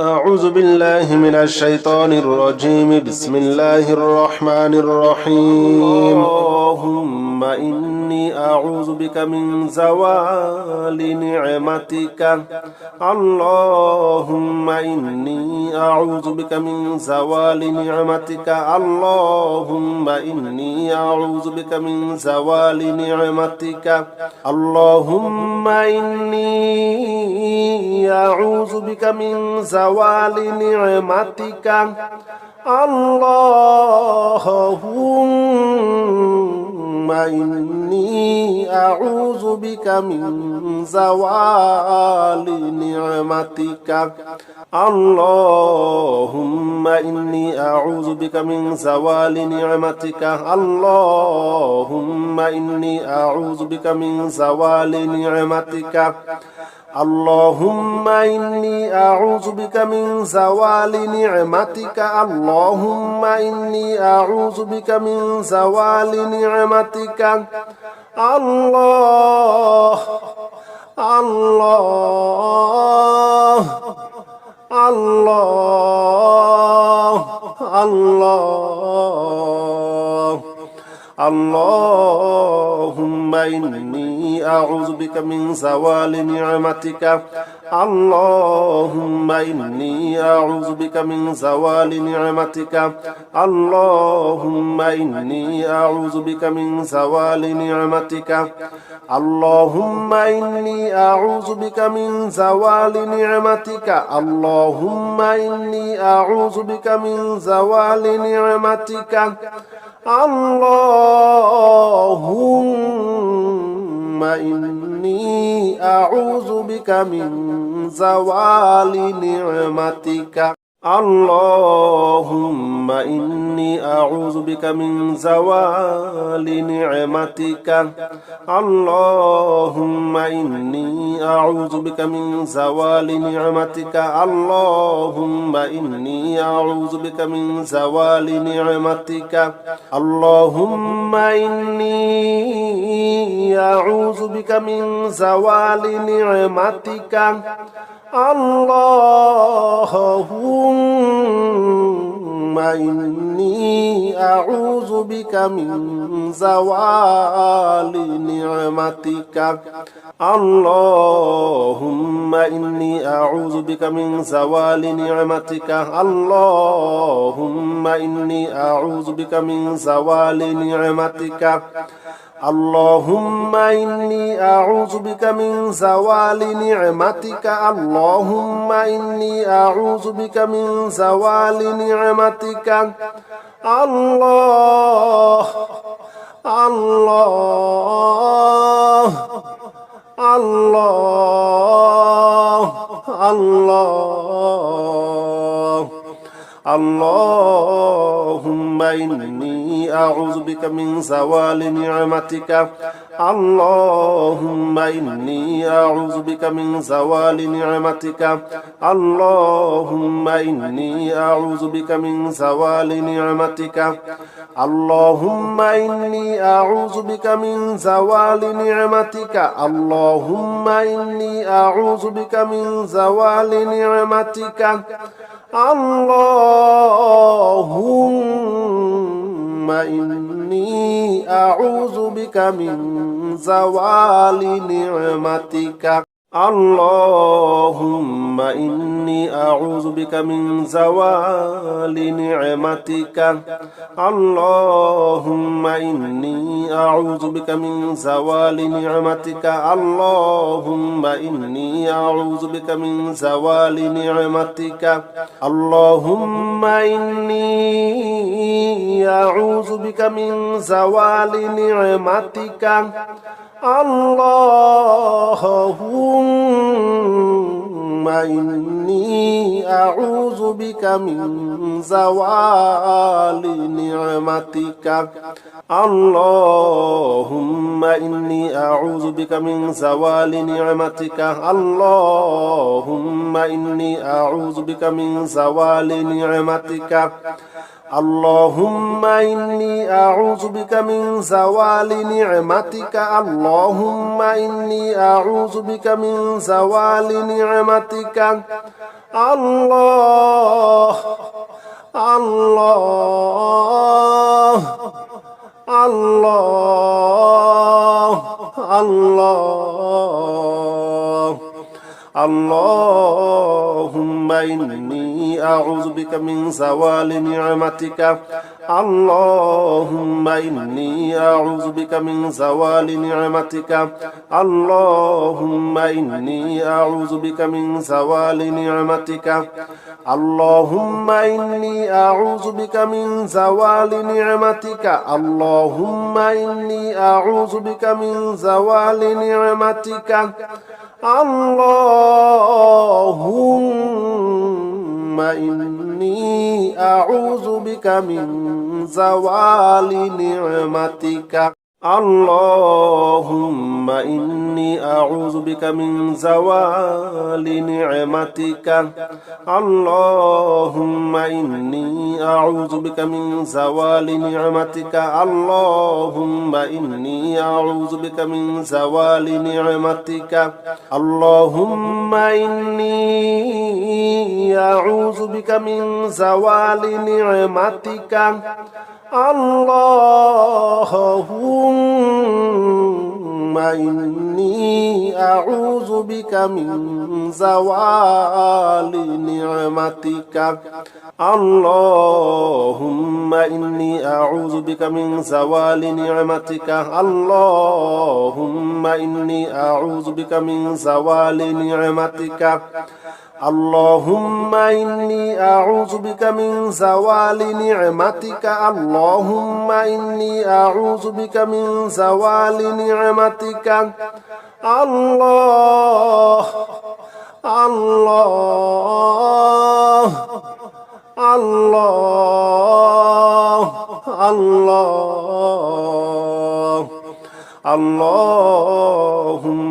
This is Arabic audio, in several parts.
أعوذ بالله من الشيطان الرجيم. بسم الله الرحمن الرحيم. اللهم إني أعوذ بك من زوال نعمتك. اللهم إني أعوذ بك من زوال نعمتك. اللهم إني أعوذ بك من زوال نعمتك. اللهم إني أعوذ بك من زوال نعمتك. اللهم إني أعوذ بك من زوال نعمتك. اللهم إني أعوذ بك من زوال نعمتك. اللهم إني أعوذ بك من زوال نعمتك. اللهم إني أعوذ بك من زوال نعمتك. اللهم إني أعوذ بك من زوال نعمتك. الله الله الله الله اللهم إني أعوذ بك من زوال نعمتك. اللهم إني أعوذ بك من زوال نعمتك. اللهم إني أعوذ بك من زوال نعمتك. اللهم إني أعوذ بك من زوال نعمتك. اللهم إني أعوذ بك من زوال نعمتك. Allahumma inni a'udhu bika min zawali ni'matika. اللهم إني أعوذ بك من زوال نعمتك اللهم إني أعوذ بك من زوال نعمتك اللهم إني أعوذ بك من زوال نعمتك اللهم إني أعوذ بك من زوال نعمتك اللهم إني أعوذ بك من زوال نعمتك. اللهم إني أعوذ بك من زوال نعمتك. اللهم إني أعوذ بك من زوال نعمتك. اللهم إني أعوذ بك من زوال نعمتك. اللهم إني أعوذ بك من زوال نعمتك. الله الله الله الله. اللهم إني أعوذ بك من زوال نعمتك اللهم إني أعوذ بك من زوال نعمتك اللهم إني أعوذ بك من زوال نعمتك اللهم إني أعوذ بك من زوال نعمتك اللهم إني أعوذ بك من زوال نعمتك اللهم إني أعوذ بك من زوال نعمتك اللهم إني أعوذ بك من زوال نعمتك اللهم إني أعوذ بك من زوال نعمتك اللهم إني أعوذ بك من زوال نعمتك اللهم إني أعوذ بك من زوال نعمتك اللهم إني أعوذ بك من زوال نعمتك. اللهم إني أعوذ بك من زوال نعمتك. اللهم إني أعوذ بك من زوال نعمتك. اللهم إني أعوذ بك من زوال نعمتك. اللهم إني أعوذ بك من زوال نعمتك. الله الله الله الله اللهم إني أعوذ بك من زوال نعمتك. اللهم إني أعوذ بك من زوال نعمتك. اللهم إني أعوذ بك من زوال نعمتك. اللهم إني أعوذ بك من زوال نعمتك. اللهم إني أعوذ بك من زوال نعمتك. اللهم إني أعوذ بك من زوال نعمتك اللهم إني أعوذ بك من زوال نعمتك اللهم إني أعوذ بك من زوال نعمتك اللهم إني أعوذ بك من زوال نعمتك اللهم إني أعوذ بك من زوال نعمتك اللهم إني أعوذ بك من زوال نعمتك. اللهم إني أعوذ بك من زوال نعمتك. اللهم إني أعوذ بك من زوال نعمتك. اللهم إني أعوذ بك من زوال نعمتك. اللهم إني أعوذ بك من زوال نعمتك. الله الله الله الله. اللهم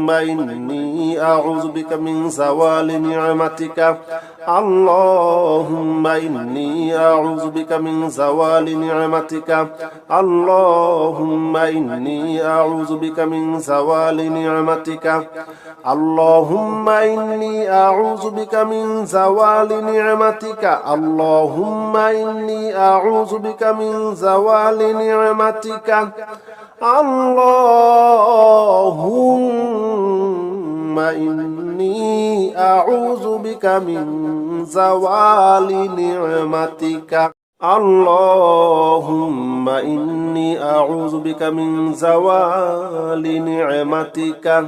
إني أعوذ بك من زوال نعمتك اللهم إني أعوذ بك من زوال نعمتك اللهم إني أعوذ بك من زوال نعمتك اللهم إني أعوذ بك من زوال نعمتك اللهم إني أعوذ بك من زوال نعمتك اللهم إني أعوذ بك من زوال نعمتك اللهم إني أعوذ بك من زوال نعمتك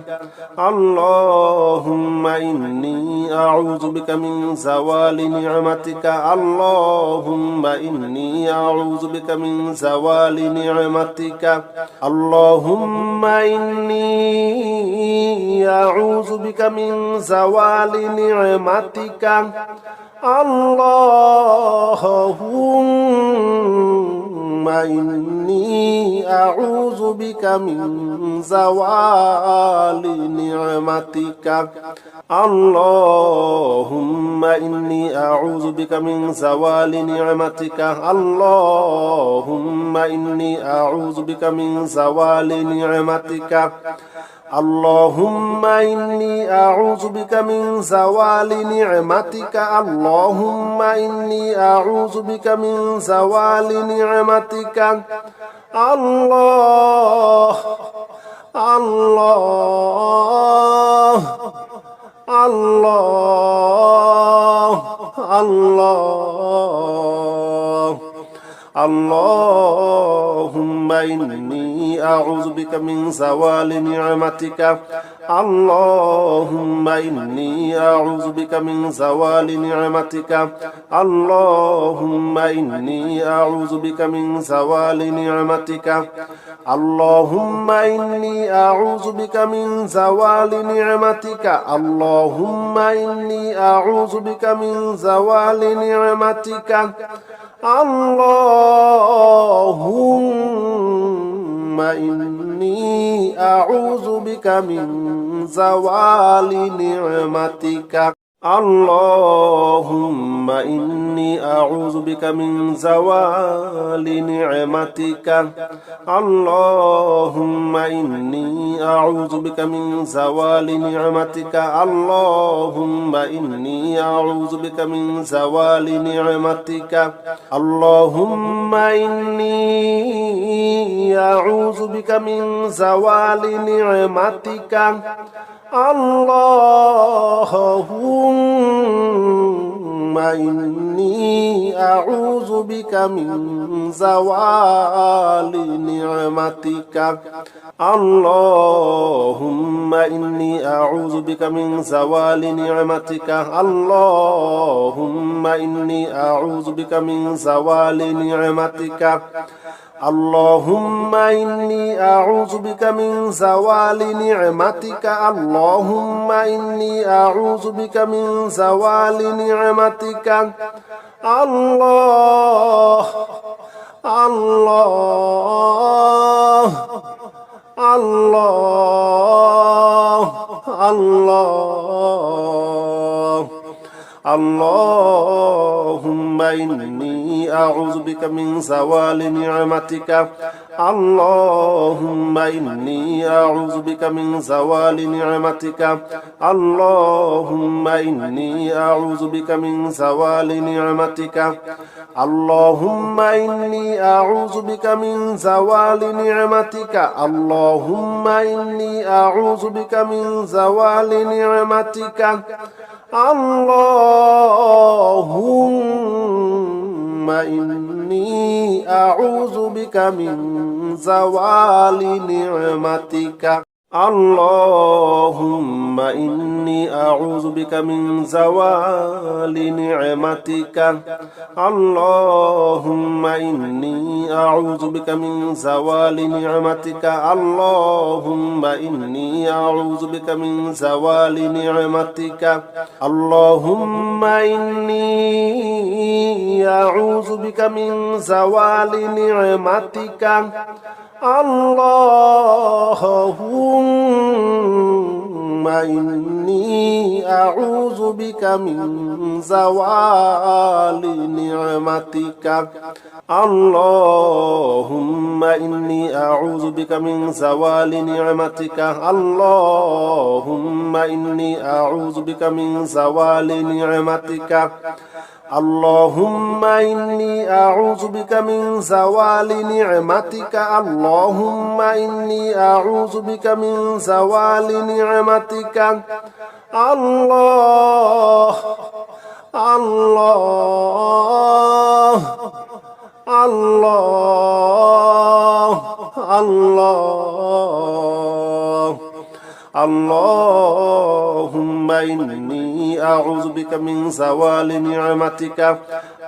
اللهم إني أعوذ بك من زوال نعمتك اللهم إني أعوذ بك من زوال نعمتك اللهم إني أعوذ بك من زوال نعمتك اللهم إني أعوذ بك من زوال نعمتك. إني أعوذ بك من زوال نعمتك. اللهم إني أعوذ بك من زوال نعمتك. اللهم إني أعوذ بك من زوال نعمتك. اللهم إني أعوذ بك من زوال نعمتك. الله الله الله. Allah Allah. إني أعوذ بك من زوال نعمتك. اللهم إني أعوذ بك من زوال نعمتك. اللهم إني أعوذ بك من زوال نعمتك. اللهم إني أعوذ بك من زوال نعمتك. اللهم إني أعوذ بك من زوال نعمتك. اللهم إني أعوذ بك من زوال نعمتك اللهم إني أعوذ بك من زوال نعمتك اللهم إني أعوذ بك من زوال نعمتك اللهم إني أعوذ بك من زوال نعمتك اللهم إني أعوذ بك من زوال نعمتك اللهم إني أعوذ بك من زوال نعمتك. اللهم إني أعوذ بك من زوال نعمتك. اللهم إني أعوذ بك من زوال نعمتك. اللهم إني أعوذ بك من زوال نعمتك. اللهم إني أعوذ بك من زوال نعمتك. الله الله الله الله. اللهم إني أعوذ بك من زوال نعمتك. اللهم إني أعوذ بك من زوال نعمتك. اللهم إني أعوذ بك من زوال نعمتك. اللهم إني أعوذ بك من زوال نعمتك. اللهم إني أعوذ بك من زوال نعمتك. Allahumma inni a'udhu bika min zawali ni'matika. اللهم إني أعوذ بك من زوال نعمتك اللهم إني أعوذ بك من زوال نعمتك اللهم إني أعوذ بك من زوال نعمتك اللهم إني أعوذ بك من زوال نعمتك اللهم إني أعوذ بك من زوال نعمتك. اللهم إني أعوذ بك من زوال نعمتك. اللهم إني أعوذ بك من زوال نعمتك. اللهم إني أعوذ بك من زوال نعمتك. اللهم إني أعوذ بك من زوال نعمتك. الله الله. أعوذ بك من زوال نعمتك.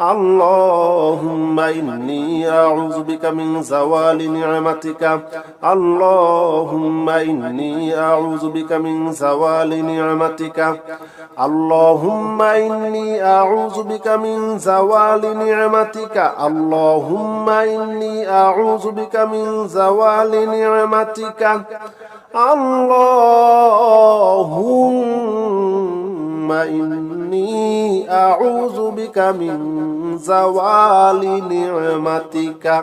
اللهم إني أعوذ بك من زوال نعمتك. اللهم إني أعوذ بك من زوال نعمتك. اللهم إني أعوذ بك من زوال نعمتك. اللهم إني أعوذ بك من زوال نعمتك. اللهم إني أعوذ بك من زوال نعمتك.